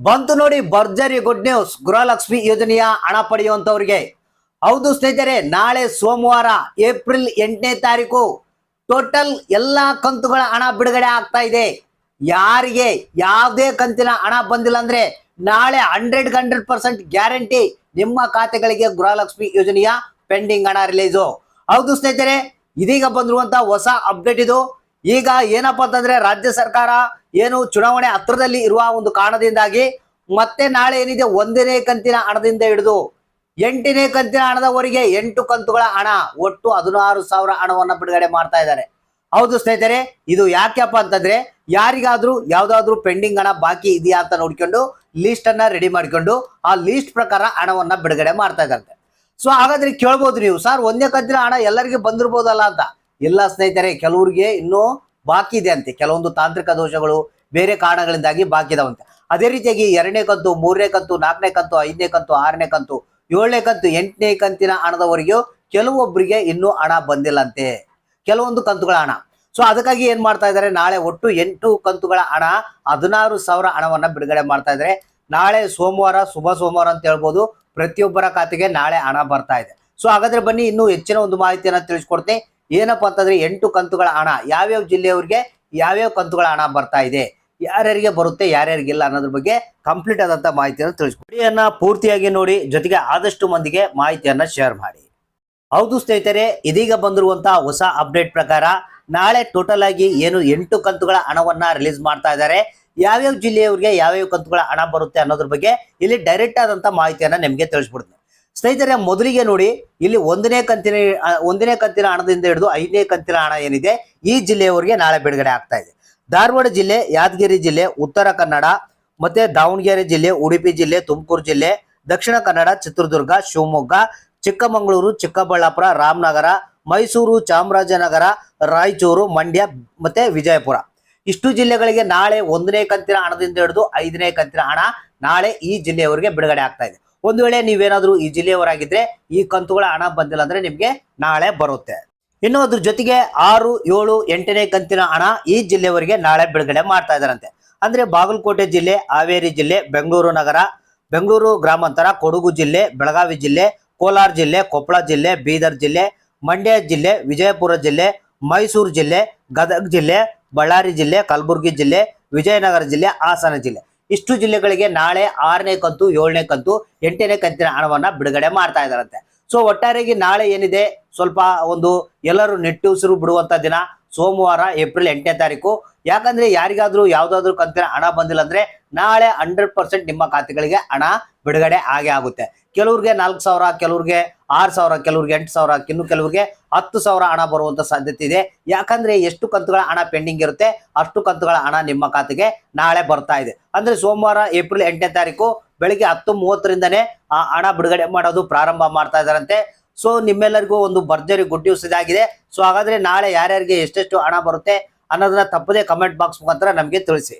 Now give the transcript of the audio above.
ಬಂತು ನೋಡಿ ಭರ್ಜರಿ ಗುಡ್ ನ್ಯೂಸ್ ಗೃಹಲಕ್ಷ್ಮಿ ಯೋಜನೆಯ ಹಣ ಪಡೆಯುವಂತವರಿಗೆ. ಹೌದು ಸ್ನೇಹಿತರೆ, ನಾಳೆ ಸೋಮವಾರ ಏಪ್ರಿಲ್ ಎಂಟನೇ ತಾರೀಕು ಟೋಟಲ್ ಎಲ್ಲಾ ಕಂತುಗಳ ಹಣ ಬಿಡುಗಡೆ ಆಗ್ತಾ ಇದೆ. ಯಾರಿಗೆ ಯಾವುದೇ ಕಂತಿನ ಹಣ ಬಂದಿಲ್ಲ ಅಂದ್ರೆ ನಾಳೆ ಹಂಡ್ರೆಡ್ ಹಂಡ್ರೆಡ್ ಪರ್ಸೆಂಟ್ ಗ್ಯಾರಂಟಿ ನಿಮ್ಮ ಖಾತೆಗಳಿಗೆ ಗೃಹಲಕ್ಷ್ಮಿ ಯೋಜನೆಯ ಪೆಂಡಿಂಗ್ ಹಣ ರಿಲೀಸು ಹೌದು ಸ್ನೇಹಿತರೆ, ಇದೀಗ ಬಂದಿರುವಂತ ಹೊಸ ಅಪ್ಡೇಟ್ ಇದು. ಈಗ ಏನಪ್ಪಾ ಅಂತಂದ್ರೆ, ರಾಜ್ಯ ಸರ್ಕಾರ ಏನು ಚುನಾವಣೆ ಹತ್ರದಲ್ಲಿ ಇರುವ ಒಂದು ಕಾರಣದಿಂದಾಗಿ ಮತ್ತೆ ನಾಳೆ ಏನಿದೆ? ಒಂದನೇ ಕಂತಿನ ಹಣದಿಂದ ಹಿಡಿದು ಎಂಟನೇ ಕಂತಿನ ಹಣದವರೆಗೆ ಎಂಟು ಕಂತುಗಳ ಹಣ, ಒಟ್ಟು ಹದಿನಾರು ಸಾವಿರ ಹಣವನ್ನು ಬಿಡುಗಡೆ ಮಾಡ್ತಾ ಇದ್ದಾರೆ. ಹೌದು ಸ್ನೇಹಿತರೆ, ಇದು ಯಾಕೆಪ್ಪ ಅಂತಂದ್ರೆ ಯಾರಿಗಾದ್ರೂ ಯಾವ್ದಾದ್ರು ಪೆಂಡಿಂಗ್ ಹಣ ಬಾಕಿ ಇದೆಯಾ ಅಂತ ನೋಡ್ಕೊಂಡು ಲೀಸ್ಟ್ ಅನ್ನ ರೆಡಿ ಮಾಡ್ಕೊಂಡು ಆ ಲೀಸ್ಟ್ ಪ್ರಕಾರ ಹಣವನ್ನ ಬಿಡುಗಡೆ ಮಾಡ್ತಾ ಇದ್ದಾರೆ. ಸೊ ಹಾಗಾದ್ರೆ ಕೇಳ್ಬೋದು ನೀವು, ಸರ್, ಒಂದೇ ಕಂತಿನ ಹಣ ಎಲ್ಲರಿಗೆ ಬಂದಿರ್ಬೋದಲ್ಲ ಅಂತ. ಇಲ್ಲ ಸ್ನೇಹಿತರೆ, ಕೆಲವ್ರಿಗೆ ಇನ್ನೂ ಬಾಕಿ ಇದೆ ಅಂತೆ. ಕೆಲವೊಂದು ತಾಂತ್ರಿಕ ದೋಷಗಳು ಬೇರೆ ಕಾರಣಗಳಿಂದಾಗಿ ಬಾಕಿ ಇದಾವಂತೆ. ಅದೇ ರೀತಿಯಾಗಿ ಎರಡನೇ ಕಂತು, ಮೂರನೇ ಕಂತು, ನಾಲ್ಕನೇ ಕಂತು, ಐದನೇ ಕಂತು, ಆರನೇ ಕಂತು, ಏಳನೇ ಕಂತು, ಎಂಟನೇ ಕಂತಿನ ಹಣದವರೆಗೂ ಕೆಲವೊಬ್ಬರಿಗೆ ಇನ್ನೂ ಹಣ ಬಂದಿಲ್ಲಂತೆ. ಕೆಲವೊಂದು ಕಂತುಗಳ ಹಣ. ಸೊ ಅದಕ್ಕಾಗಿ ಏನ್ ಮಾಡ್ತಾ ಇದ್ದಾರೆ? ನಾಳೆ ಒಟ್ಟು ಎಂಟು ಕಂತುಗಳ ಹಣ, ಹದಿನಾರು ಸಾವಿರ ಹಣವನ್ನ ಬಿಡುಗಡೆ ಮಾಡ್ತಾ ಇದ್ದಾರೆ. ನಾಳೆ ಸೋಮವಾರ, ಶುಭ ಸೋಮವಾರ ಅಂತ ಹೇಳ್ಬೋದು. ಪ್ರತಿಯೊಬ್ಬರ ಖಾತೆಗೆ ನಾಳೆ ಹಣ ಬರ್ತಾ ಇದೆ. ಸೊ ಹಾಗಾದ್ರೆ ಬನ್ನಿ, ಇನ್ನೂ ಹೆಚ್ಚಿನ ಒಂದು ಮಾಹಿತಿಯನ್ನ ತಿಳಿಸ್ಕೊಡ್ತೀನಿ ಏನಪ್ಪಾ ಅಂತಂದ್ರೆ ಎಂಟು ಕಂತುಗಳ ಹಣ, ಯಾವ್ಯಾವ ಜಿಲ್ಲೆಯವ್ರಿಗೆ ಯಾವ್ಯಾವ ಕಂತುಗಳ ಹಣ ಬರ್ತಾ ಇದೆ, ಯಾರ್ಯಾರಿಗೆ ಬರುತ್ತೆ, ಯಾರ್ಯಾರಿಗಿಲ್ಲ ಅನ್ನೋದ್ರ ಬಗ್ಗೆ ಕಂಪ್ಲೀಟ್ ಆದಂತ ಮಾಹಿತಿಯನ್ನು ತಿಳಿಸ್ಕೊಡಿ ವಿಡಿಯೋನ ಪೂರ್ತಿಯಾಗಿ ನೋಡಿ, ಜೊತೆಗೆ ಆದಷ್ಟು ಮಂದಿಗೆ ಮಾಹಿತಿಯನ್ನ ಶೇರ್ ಮಾಡಿ. ಹೌದು ಸ್ನೇಹಿತರೆ, ಇದೀಗ ಬಂದಿರುವಂತಹ ಹೊಸ ಅಪ್ಡೇಟ್ ಪ್ರಕಾರ ನಾಳೆ ಟೋಟಲ್ ಆಗಿ ಏನು ಎಂಟು ಕಂತುಗಳ ಹಣವನ್ನ ರಿಲೀಸ್ ಮಾಡ್ತಾ ಇದ್ದಾರೆ, ಯಾವ್ಯಾವ ಜಿಲ್ಲೆಯವ್ರಿಗೆ ಯಾವ್ಯಾವ ಕಂತುಗಳ ಹಣ ಬರುತ್ತೆ ಅನ್ನೋದ್ರ ಬಗ್ಗೆ ಇಲ್ಲಿ ಡೈರೆಕ್ಟ್ ಆದಂತ ಮಾಹಿತಿಯನ್ನ ನಿಮಗೆ ತಿಳಿಸ್ಬಿಡ್ತೀನಿ ಸ್ನೇಹಿತರೆ, ಮೊದಲಿಗೆ ನೋಡಿ, ಇಲ್ಲಿ ಒಂದನೇ ಕಂತಿನ ಒಂದನೇ ಕಂತಿನ ಹಣದಿಂದ ಹಿಡಿದು ಐದನೇ ಕಂತಿನ ಹಣ ಏನಿದೆ, ಈ ಜಿಲ್ಲೆಯವರಿಗೆ ನಾಳೆ ಬಿಡುಗಡೆ ಆಗ್ತಾ ಇದೆ. ಧಾರವಾಡ ಜಿಲ್ಲೆ, ಯಾದಗಿರಿ ಜಿಲ್ಲೆ, ಉತ್ತರ ಕನ್ನಡ, ಮತ್ತೆ ದಾವಣಗೆರೆ ಜಿಲ್ಲೆ, ಉಡುಪಿ ಜಿಲ್ಲೆ, ತುಮಕೂರು ಜಿಲ್ಲೆ, ದಕ್ಷಿಣ ಕನ್ನಡ, ಚಿತ್ರದುರ್ಗ, ಶಿವಮೊಗ್ಗ, ಚಿಕ್ಕಮಗಳೂರು, ಚಿಕ್ಕಬಳ್ಳಾಪುರ, ರಾಮನಗರ, ಮೈಸೂರು, ಚಾಮರಾಜನಗರ, ರಾಯಚೂರು, ಮಂಡ್ಯ, ಮತ್ತೆ ವಿಜಯಪುರ. ಇಷ್ಟು ಜಿಲ್ಲೆಗಳಿಗೆ ನಾಳೆ ಒಂದನೇ ಕಂತಿನ ಹಣದಿಂದ ಹಿಡಿದು ಐದನೇ ಕಂತಿನ ಹಣ ನಾಳೆ ಈ ಜಿಲ್ಲೆಯವರಿಗೆ ಬಿಡುಗಡೆ ಆಗ್ತಾ ಇದೆ. ಒಂದು ವೇಳೆ ನೀವೇನಾದ್ರೂ ಈ ಜಿಲ್ಲೆಯವರಾಗಿದ್ರೆ ಈ ಕಂತುಗಳ ಹಣ ಬಂದಿಲ್ಲ ಅಂದ್ರೆ ನಿಮ್ಗೆ ನಾಳೆ ಬರುತ್ತೆ. ಇನ್ನು ಅದ್ರ ಜೊತೆಗೆ ಆರು, ಏಳು, ಎಂಟನೇ ಕಂತಿನ ಹಣ ಈ ಜಿಲ್ಲೆಯವರಿಗೆ ನಾಳೆ ಬಿಡುಗಡೆ ಮಾಡ್ತಾ ಇದ್ದಾರಂತೆ. ಅಂದ್ರೆ ಬಾಗಲಕೋಟೆ ಜಿಲ್ಲೆ, ಹಾವೇರಿ ಜಿಲ್ಲೆ, ಬೆಂಗಳೂರು ನಗರ, ಬೆಂಗಳೂರು ಗ್ರಾಮಾಂತರ, ಕೊಡಗು ಜಿಲ್ಲೆ, ಬೆಳಗಾವಿ ಜಿಲ್ಲೆ, ಕೋಲಾರ ಜಿಲ್ಲೆ, ಕೊಪ್ಪಳ ಜಿಲ್ಲೆ, ಬೀದರ್ ಜಿಲ್ಲೆ, ಮಂಡ್ಯ ಜಿಲ್ಲೆ, ವಿಜಯಪುರ ಜಿಲ್ಲೆ, ಮೈಸೂರು ಜಿಲ್ಲೆ, ಗದಗ ಜಿಲ್ಲೆ, ಬಳ್ಳಾರಿ ಜಿಲ್ಲೆ, ಕಲಬುರಗಿ ಜಿಲ್ಲೆ, ವಿಜಯನಗರ ಜಿಲ್ಲೆ, ಹಾಸನ ಜಿಲ್ಲೆ. ಇಷ್ಟು ಜಿಲ್ಲೆಗಳಿಗೆ ನಾಳೆ ಆರನೇ ಕಂತು, ಏಳನೇ ಕಂತು, ಎಂಟನೇ ಕಂತಿನ ಹಣವನ್ನ ಬಿಡುಗಡೆ ಮಾಡ್ತಾ ಇದಾರಂತೆ ಸೊ ಒಟ್ಟಾರೆಗೆ ನಾಳೆ ಏನಿದೆ? ಸ್ವಲ್ಪ ಒಂದು ಎಲ್ಲರೂ ನೆಟ್ಟುಸಿರು ಬಿಡುವಂತ ದಿನ. ಸೋಮವಾರ, ಏಪ್ರಿಲ್ ಎಂಟನೇ ತಾರೀಕು. ಯಾಕಂದ್ರೆ ಯಾರಿಗಾದ್ರೂ ಯಾವ್ದಾದ್ರು ಕಂತಿನ ಹಣ ಬಂದಿಲ್ಲ ಅಂದ್ರೆ ನಾಳೆ ಹಂಡ್ರೆಡ್ ಪರ್ಸೆಂಟ್ ನಿಮ್ಮ ಖಾತೆಗಳಿಗೆ ಹಣ ಬಿಡುಗಡೆ ಆಗೇ ಆಗುತ್ತೆ. ಕೆಲವ್ರಿಗೆ ನಾಲ್ಕು ಸಾವಿರ, ಕೆಲವ್ರಿಗೆ ಆರು ಸಾವಿರ, ಕೆಲವ್ರಿಗೆ ಎಂಟು ಸಾವಿರ, ಇನ್ನು ಕೆಲವ್ರಿಗೆ ಹತ್ತು ಸಾವಿರ ಹಣ ಬರುವಂತ ಸಾಧ್ಯತೆ ಇದೆ. ಯಾಕಂದ್ರೆ ಎಷ್ಟು ಕಂತುಗಳ ಹಣ ಪೆಂಡಿಂಗ್ ಇರುತ್ತೆ, ಅಷ್ಟು ಕಂತುಗಳ ಹಣ ನಿಮ್ಮ ಖಾತೆಗೆ ನಾಳೆ ಬರ್ತಾ ಇದೆ. ಅಂದ್ರೆ ಸೋಮವಾರ, ಏಪ್ರಿಲ್ ಎಂಟನೇ ತಾರೀಕು ಬೆಳಿಗ್ಗೆ ಹತ್ತು ಮೂವತ್ತರಿಂದನೇ ಆ ಹಣ ಬಿಡುಗಡೆ ಮಾಡೋದು ಪ್ರಾರಂಭ ಮಾಡ್ತಾ ಇದಾರಂತೆ ಸೊ ನಿಮ್ಮೆಲ್ಲರಿಗೂ ಒಂದು ಭರ್ಜರಿ ಗುಡ್ ನ್ಯೂಸ್ ಇದಾಗಿದೆ. ಸೊ ಹಾಗಾದ್ರೆ ನಾಳೆ ಯಾರ್ಯಾರಿಗೆ ಎಷ್ಟೆಷ್ಟು ಹಣ ಬರುತ್ತೆ ಅನ್ನೋದನ್ನ ತಪ್ಪದೇ ಕಮೆಂಟ್ ಬಾಕ್ಸ್ ಮುಖಾಂತರ ನಮಗೆ ತಿಳಿಸಿ.